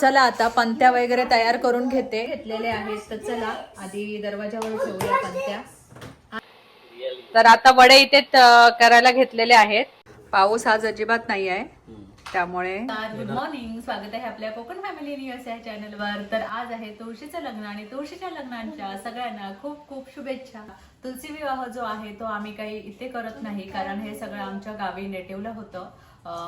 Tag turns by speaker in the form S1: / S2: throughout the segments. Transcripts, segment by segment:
S1: चला आता पंत्या वगैरे तयार करून घेते. घेतलेले आहेत तर चला आधी दरवाजावर ठेवूया पंत्या. तर आता वडे इथे करायला घेतलेले आहेत. पाऊस आज अजिबात नाही आहे त्यामुळे गुड मॉर्निंग स्वागत आहे आपल्या कोकण फॅमिली न्यूज या चॅनलवर तर आज आहे तुळशीचं लग्न आणि तुळशीच्या लग्नांच्या सगळ्यांना खूप खूप शुभेच्छा. तुलसी विवाह जो आहे तो आम्ही काही इथे करत नाही कारण हे सगळं आमच्या गावी नेटिव्हला होतं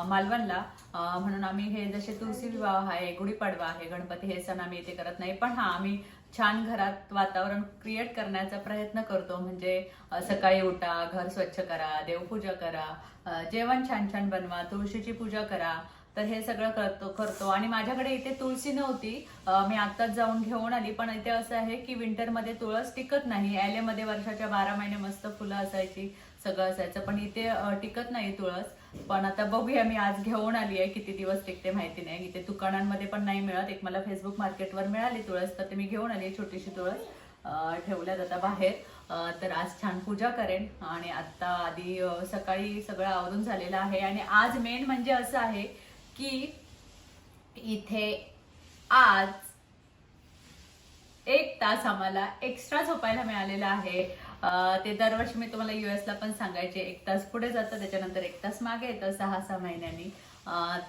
S1: मालवणला. म्हणून आम्ही हे जसे तुळशी विवाह आहे गुढीपाडवा आहे गणपती हे सण आम्ही इथे करत नाही. पण हा आम्ही छान घरात वातावरण क्रिएट करण्याचा प्रयत्न करतो. म्हणजे सकाळी उठा घर स्वच्छ करा देवपूजा करा जेवण छान छान बनवा तुळशीची पूजा करा तर हे सगळं करतो करतो. आणि माझ्याकडे इथे तुळशी नव्हती. मी आत्ताच जाऊन घेऊन आली. पण इथे असं आहे की विंटरमध्ये तुळस टिकत नाही. ॲलेमध्ये वर्षाच्या बारा महिने मस्त फुलं असायची सगळं असायचं. पण इथे टिकत नाही तुळस. पण आता बघूया मी आज घेऊन आली आहे. किती दिवस टिकते माहिती नाही. इथे दुकानांमध्ये पण नाही मिळत. एक मला फेसबुक मार्केटवर मिळाली तुळस तर ते मी घेऊन आली छोटीशी तुळस. ठेवल्या ठेवल्यात आता बाहेर. तर आज छान पूजा करेन. आणि आता आधी सकाळी सगळं आवरून झालेलं आहे. आणि आज मेन म्हणजे असं आहे की इथे आज एक तास आम्हाला एक्स्ट्रा झोपायला मिळालेला आहे. ते दरवर्षी मी तुम्हाला युएसला पण सांगायचे एक तास पुढे जातं त्याच्यानंतर एक तास मागे येतं सहा सहा महिन्यांनी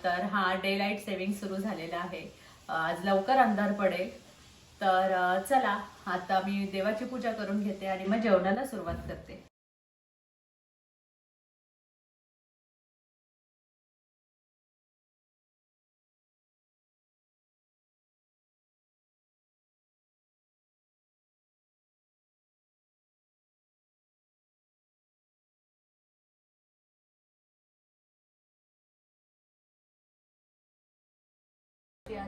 S1: तर हा डे लाइट सेव्हिंग सुरू झालेला आहे. आज लवकर अंधार पडेल. तर चला आता मी देवाची पूजा करून घेते आणि मग जेवणाला सुरुवात करते.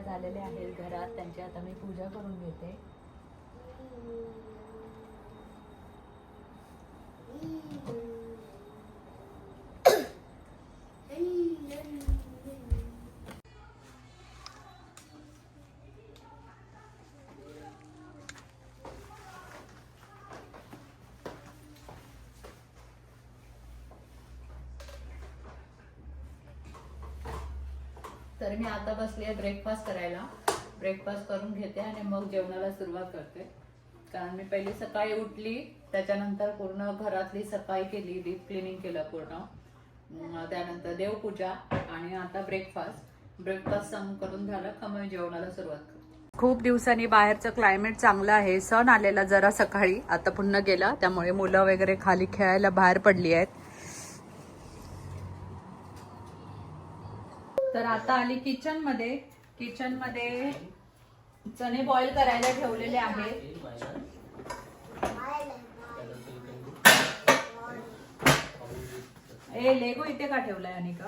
S1: झालेले आहेत घरात त्यांची आता मी पूजा करून घेते. तर मी आता बसली आहे ब्रेकफास्ट करायला. ब्रेकफास्ट करून घेते आणि मग जेवणाला सुरुवात करते. कारण मी पहिली सकाळी उठली त्याच्यानंतर पूर्ण घरातली सफाई केली डीप क्लिनिंग केलं पूर्ण. त्यानंतर देवपूजा आणि आता ब्रेकफास्ट ब्रेकफास्ट करून झालं का मग जेवणाला सुरुवात करते. खूप दिवसांनी बाहेरचं क्लायमेट चांगलं आहे. सण आलेला जरा सकाळी आता पुन्हा गेला. त्यामुळे मुलं वगैरे खाली खेळायला बाहेर पडली आहेत. तर आता आली किचनमध्ये. किचनमध्ये चणे बॉईल करायला ठेवलेले आहेत. ए लेगो इथे का ठेवलाय अनिका?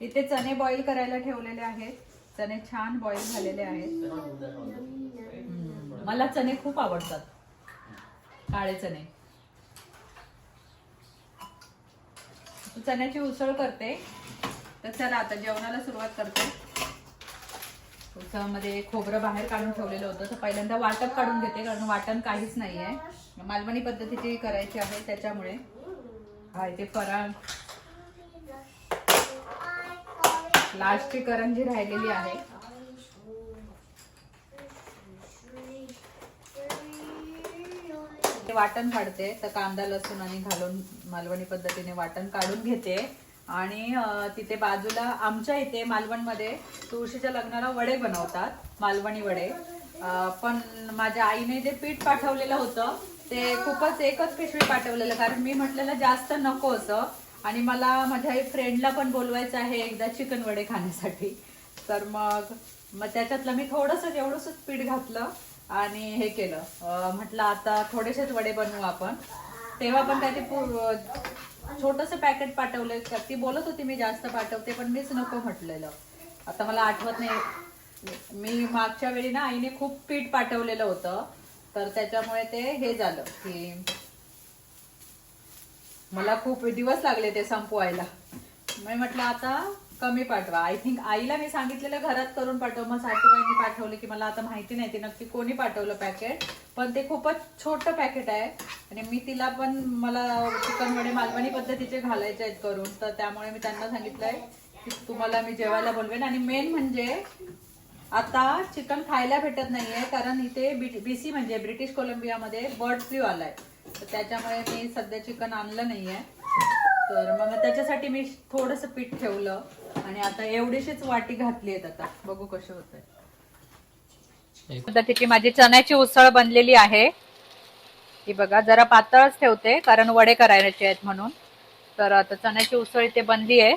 S1: इथे चणे बॉईल करायला ठेवलेले आहेत. चणे छान बॉईल झालेले आहेत. मला चणे खूप आवडतात. काळे चणे चण्याची उसळ करते. तर चला आता जेवणाला सुरुवात करते. उसळमध्ये खोबरं बाहेर काढून ठेवलेलं होतं. तर पहिल्यांदा वाटप काढून घेते कारण वाटण काहीच नाही आहे मालवणी पद्धतीची करायची आहे त्याच्यामुळे. हा इथे फराळ. लास्टची करंजी राहिलेली आहे. ते वाटण काढते तर कांदा लसूण आणि घालून मालवणी पद्धतीने वाटण काढून घेते. आणि तिथे बाजूला आमच्या इथे मालवणमध्ये तुळशीच्या लग्नाला वडे बनवतात. मालवणी वडे. पण माझ्या आईने जे पीठ पाठवलेलं होतं ते खूपच एकच पिशवी पाठवलेलं. कारण मी म्हटलेलं जास्त नको असं. आणि मला माझ्या फ्रेंडला पण बोलवायचं आहे एकदा चिकन वडे खाण्यासाठी. तर मग मग त्याच्यातलं मी थोडंसं एवढंसंच पीठ घातलं आणि हे केलं. म्हटलं आता थोडेसेच वडे बनवू आपण. तेव्हा पण काय ते छोटस पॅकेट पाठवलं ती बोलत होती मी जास्त पाठवते पण मीच नको म्हटलेलं. आता मला आठवत नाही. मी मागच्या वेळी ना आईने खूप पीठ पाठवलेलं होतं. तर त्याच्यामुळे ते हे झालं की मला खूप दिवस लागले ते संपवायला. मी म्हटलं आता कमी पाठवा. आय थिंक आईला मी सांगितलेलं घरात करून पाठव. मग सासूबाईंनी पाठवलं की मला आता माहिती नाही ते नक्की कोणी पाठवलं पॅकेट पण ते खूपच छोटं पॅकेट आहे. आणि मी तिला पण मला चिकन वडे मालवणी पद्धतीचे घालायचे आहेत करून. तर त्यामुळे मी त्यांना सांगितलंय की तुम्हाला मी जेवायला बोलवेन. आणि मेन म्हणजे आता चिकन खायला भेटत नाहीये कारण इथे बीसी म्हणजे ब्रिटिश कोलंबियामध्ये बर्ड फ्लू आलाय. तर त्याच्यामुळे मी सध्या चिकन आणलं नाहीये. तर मग त्याच्यासाठी मी थोडस पीठ ठेवलं. आणि आता एवढीशीच वाटी घातली आहेत आता. बघू कसं होत पद्धतीची माझी चण्याची उसळ बनलेली आहे. ही बघा जरा पातळच ठेवते कारण वडे करायचे आहेत म्हणून. तर आता चण्याची उसळ इथे बनली आहे.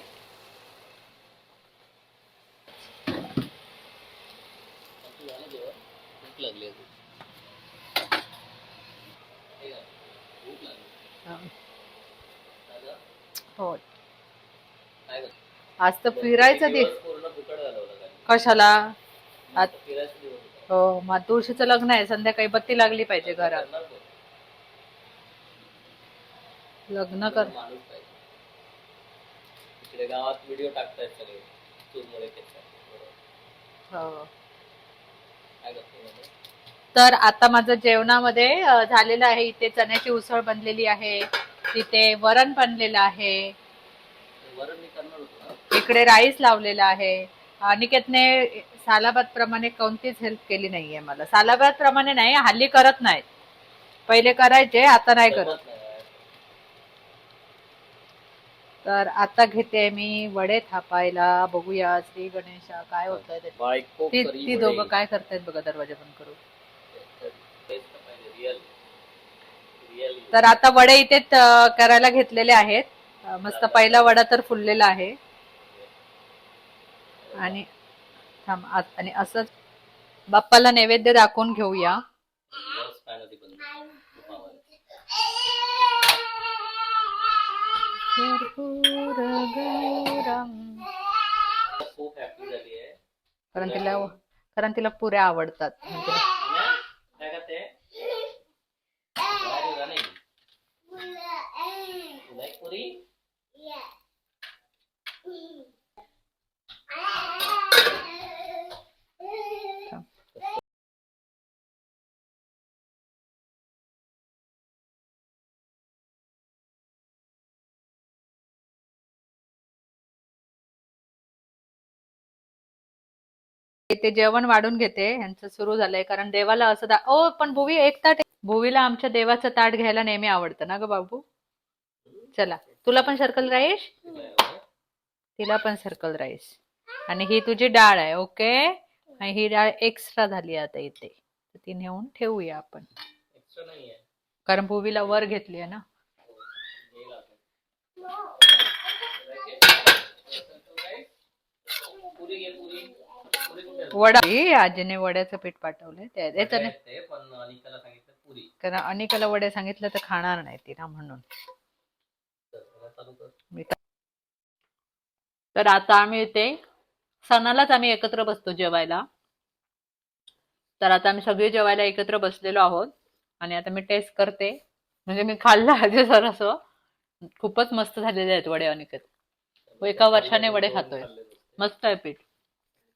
S1: हो. आज तर फिरायचं दिवस. कशाला? हो मग तुळशीचं लग्न आहे. संध्याकाळी बत्ती लागली पाहिजे घरात. लग्न कर.
S2: गावात व्हिडिओ टाकतायत सगळे.
S1: हो? तर आता माझं जेवणामध्ये झालेलं आहे. इथे चण्याची उसळ बनलेली आहे. तिथे वरण बनलेलं आहे.
S2: वरण मी करणार होतो.
S1: इकडे राईस लावलेला आहे. अनिकेतने सालाबाद प्रमाणे कोणतीच हेल्प केली नाहीये मला. सालाबाद प्रमाणे नाही हल्ली करत नाहीत. पहिले करायचे आता नाही करत. तर आता घेते मी वडे थापायला. बघूया श्री गणेशा काय होत आहे ती ती. दोघं काय करतायत बघा दरवाजा बंद करू
S2: तर
S1: आता वडे इथे करायला घेतलेले आहेत. मस्त पहिला वडा तर फुललेला आहे. आणि थांब आत- आणि असंच बाप्पाला नैवेद्य दाखवून घेऊया.
S2: खूप हॅपी झाली आहे.
S1: कारण तिला कारण तिला पुऱ्या आवडतात. म्हणजे
S2: ना? काय करते? बाहेर येऊ नाही. तुला एक पुरी?
S1: ते जेवण वाढून घेते यांचं सुरू झालंय. कारण देवाला असं दा ओ पण भुवी एक ताट भुवीला आमच्या देवाचं ताट घ्यायला नेहमी आवडतं ना ग बाबू? चला तुला पण सर्कल राईस? तिला पण सर्कल राईस. आणि ही तुझी डाळ आहे ओके? आणि ही डाळ एक्स्ट्रा झाली आता इथे. ती नेऊन ठेवूया आपण. कारण भुवीला वर घेतली आहे ना.
S2: पुरी घे पुरी पुरी कुठे आहे?
S1: वडा. ए, आजीने वड्याचं पीठ पाठवलंय. त्या याच्याने
S2: ते पण अनिकाला सांगितलं पुरी.
S1: कारण अनिकाला वडे सांगितलं तर खाणार नाही तिला म्हणून.
S2: तर त्याला चालू कर.
S1: मी तर- तर आता आम्ही इथे सणालाच आम्ही एकत्र बसतो जेवायला. तर आता आम्ही सगळे जेवायला एकत्र बसलेलो आहोत. आणि आता मी टेस्ट करते. म्हणजे मी खाल्लं आधी सर असं खूपच मस्त झालेले आहेत वडे अनिकेत. हो, एका वर्षाने वडे खातोय. मस्त आहे पीठ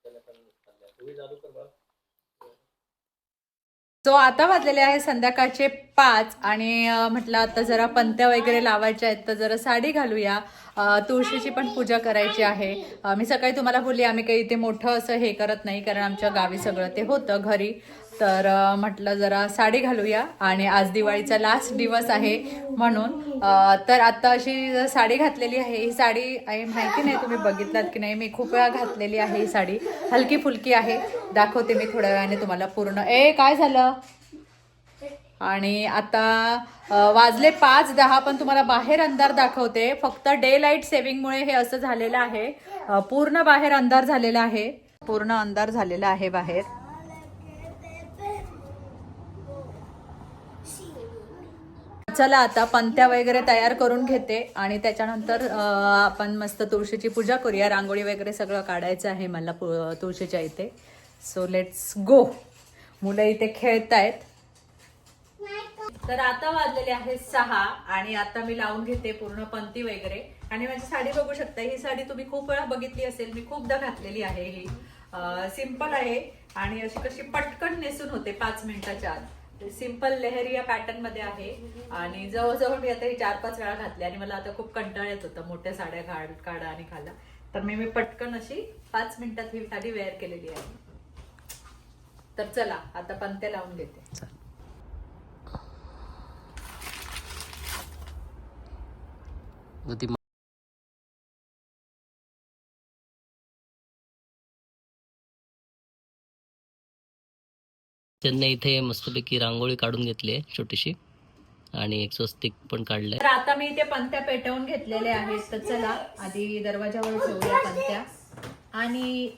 S2: तुम्ही चालू कर बघ
S1: सो आता वाजलेले आहे संध्याकाळचे पाच आणि म्हटलं आता जरा पंत्या वगैरे लावायच्या आहेत तर जरा साडी घालूया. तुळशीची पण पूजा करायची आहे. मी सकाळी तुम्हाला बोलली आम्ही काही इथे मोठं असं हे करत नाही कारण आमच्या गावी सगळं ते होतं घरी. तर म्हटलं जरा साडी घालूया आणि आज दिवाळीचा लास्ट दिवस आहे म्हणून तर आता अशी साडी घातलेली आहे ही साडी माहिती नाही तुम्ही बघितलात की नाही मी खूप वेळा घातलेली आहे ही साडी. हलकी फुलकी आहे. दाखवते मी थोड्या वेळाने तुम्हाला पूर्ण. ए काय झालं? आणि आता वाजले पाच दहा पण तुम्हाला बाहेर अंधार दाखवते. फक्त डे लाइट सेव्हिंगमुळे हे असं झालेलं आहे. पूर्ण बाहेर अंधार झालेला आहे. पूर्ण अंधार झालेला आहे बाहेर. चला आता पंत्या वगैरे तयार करून घेते आणि त्याच्यानंतर आपण मस्त तुळशीची पूजा करूया. रांगोळी वगैरे सगळं काढायचं आहे मला तुळशीच्या इथे. सो लेट्स गो मुलं इथे खेळतायत. तर आता वाजलेले आहे सहा आणि आता मी लावून घेते पूर्ण पंती वगैरे. आणि माझी साडी बघू शकता ही साडी तुम्ही खूप वेळा बघितली असेल. मी खूपदा घातलेली आहे ही. सिंपल आहे आणि अशी कशी पटकन नेसून होते पाच मिनिटाच्या आत. सिंपल लेहरिया पॅटर्नमध्ये आहे. आणि जवळजवळ मी आता ही चार पाच वेळा घातली आणि मला आता खूप कंटाळ येत होता मोठ्या साड्या घाल काढा आणि घाला. तर मी मी पटकन अशी पाच मिनिटात ही साडी वेअर केलेली आहे. तर चला आता पंत्या लावून घेते.
S2: ती त्यांनी इथे मस्तपैकी रांगोळी काढून घेतली आहे छोटीशी. आणि एक स्वस्तिक पण काढले
S1: तर आता मी इथे पंत्या पेटवून घेतलेल्या आहेत. तर चला आधी दरवाजावर ठेवूया पंत्या. आणि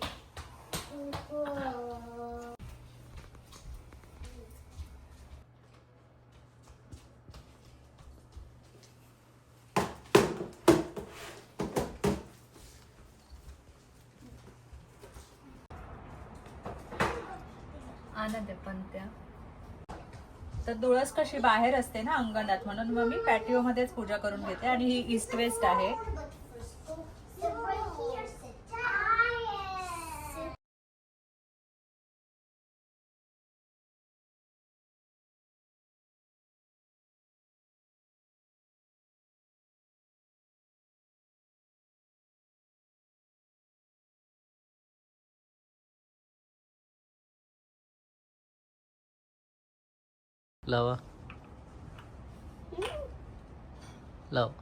S1: आनंद आहे पंत्या तर तुळस कशी बाहेर असते ना अंगणात म्हणून मग मी पॅटिओ मध्येच पूजा करून घेते. आणि ही ईस्ट वेस्ट आहे.
S2: लावा. लाव.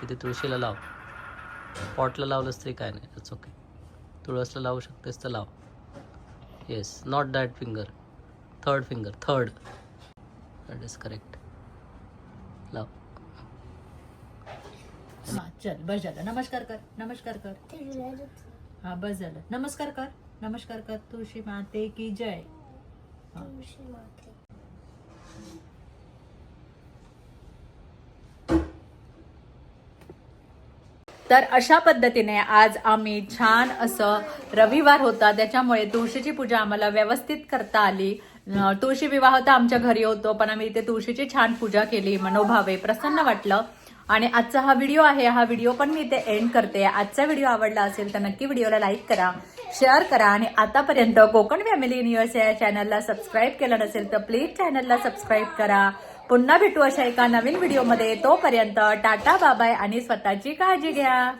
S2: तिथे तुळशीला लाव. पॉटला लावलंस तरी काय नाही इट्स ओके तुळसला लावू शकतेस तर लाव. Yes not that finger third finger third that is correct लाव.
S1: हा चल बस झालं. नमस्कार कर नमस्कार कर. हा बस झालं. नमस्कार कर नमस्कार कर. तुळशी माते की जय. हा. तर अशा पद्धतीने आज आम्ही छान असं रविवार होता. त्याच्यामुळे तुळशीची पूजा आम्हाला व्यवस्थित करता आली. तुळशी विवाह तर आमच्या घरी होतो पण आम्ही इथे तुळशीची छान पूजा केली मनोभावे प्रसन्न वाटलं. आणि आजचा हा व्हिडिओ आहे हा व्हिडिओ पण मी इथे एंड करते. आजचा व्हिडिओ आवडला असेल तर नक्की व्हिडिओला लाईक करा शेअर करा. आणि आतापर्यंत कोकण फॅमिली न्यूज या चॅनलला सबस्क्राईब केलं नसेल तर प्लीज चॅनलला सबस्क्राईब करा. पुन्हा भेटू अशा एका नवीन व्हिडिओमध्ये. तोपर्यंत टाटा बाबाय आणि स्वतःची काळजी घ्या.